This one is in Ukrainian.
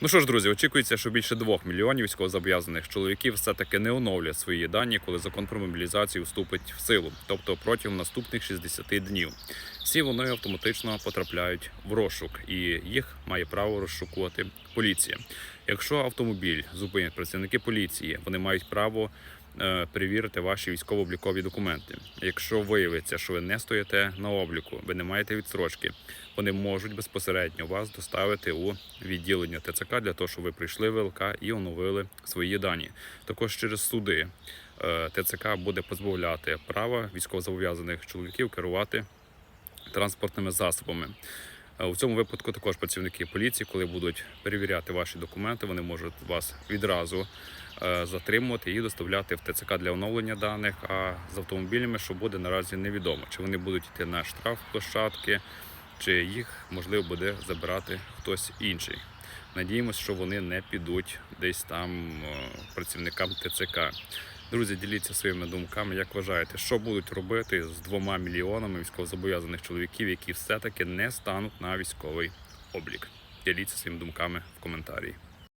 Ну що ж, друзі, очікується, що більше двох мільйонів військовозобов'язаних чоловіків все-таки не оновлять свої дані, коли закон про мобілізацію вступить в силу, тобто протягом наступних 60 днів. Всі вони автоматично потрапляють в розшук, і їх має право розшукувати поліція. Якщо автомобіль зупинять працівники поліції, вони мають право перевірити ваші військово-облікові документи. Якщо виявиться, що ви не стоїте на обліку, ви не маєте відстрочки, вони можуть безпосередньо вас доставити у відділення ТЦК для того, щоб ви прийшли в ВЛК і оновили свої дані. Також через суди е, ТЦК буде позбавляти права військовозобов'язаних чоловіків керувати транспортними засобами. Е, У цьому випадку також працівники поліції, коли будуть перевіряти ваші документи, вони можуть вас відразу е, затримувати і доставляти в ТЦК для оновлення даних. А з автомобілями, що буде наразі невідомо, чи вони будуть йти на штраф площадки, чи їх можливо буде забирати хтось інший. Надіємося, що вони не підуть десь там е, працівникам ТЦК. Друзі, діліться своїми думками. Як вважаєте, що будуть робити з двома мільйонами військовозобов'язаних чоловіків, які все-таки не стануть на військовий облік? Діліться своїми думками в коментарі.